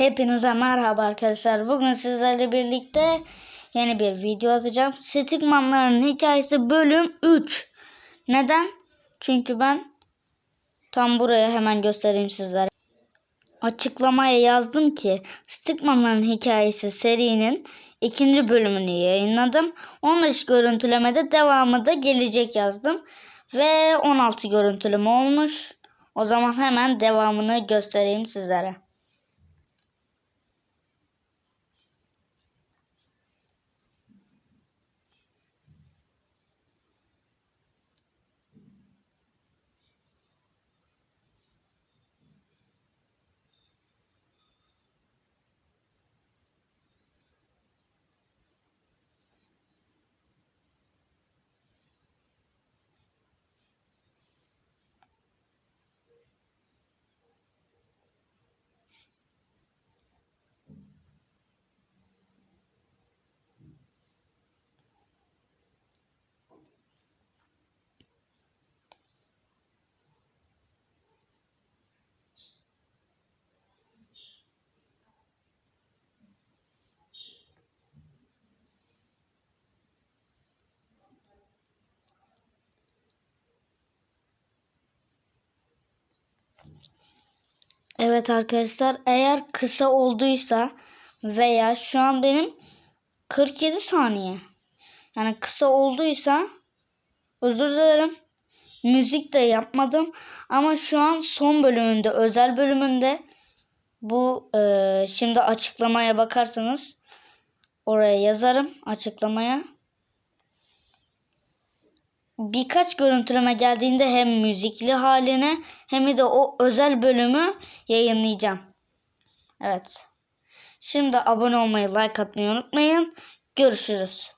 Hepinize merhaba arkadaşlar. Bugün sizlerle birlikte yeni bir video atacağım. Stickmanların hikayesi bölüm 3. Neden? Çünkü ben tam buraya hemen göstereyim sizlere. Açıklamaya yazdım ki Stickmanların hikayesi serinin ikinci bölümünü yayınladım. 15 görüntülemede devamı da gelecek yazdım. Ve 16 görüntüleme olmuş. O zaman hemen devamını göstereyim sizlere. Evet arkadaşlar eğer kısa olduysa veya şu an benim 47 saniye. Yani kısa olduysa özür dilerim. Müzik de yapmadım ama şu an son bölümünde özel bölümünde bu e, şimdi açıklamaya bakarsanız oraya yazarım açıklamaya. Birkaç görüntüleme geldiğinde hem müzikli haline hem de o özel bölümü yayınlayacağım. Evet. Şimdi abone olmayı, like atmayı unutmayın. Görüşürüz.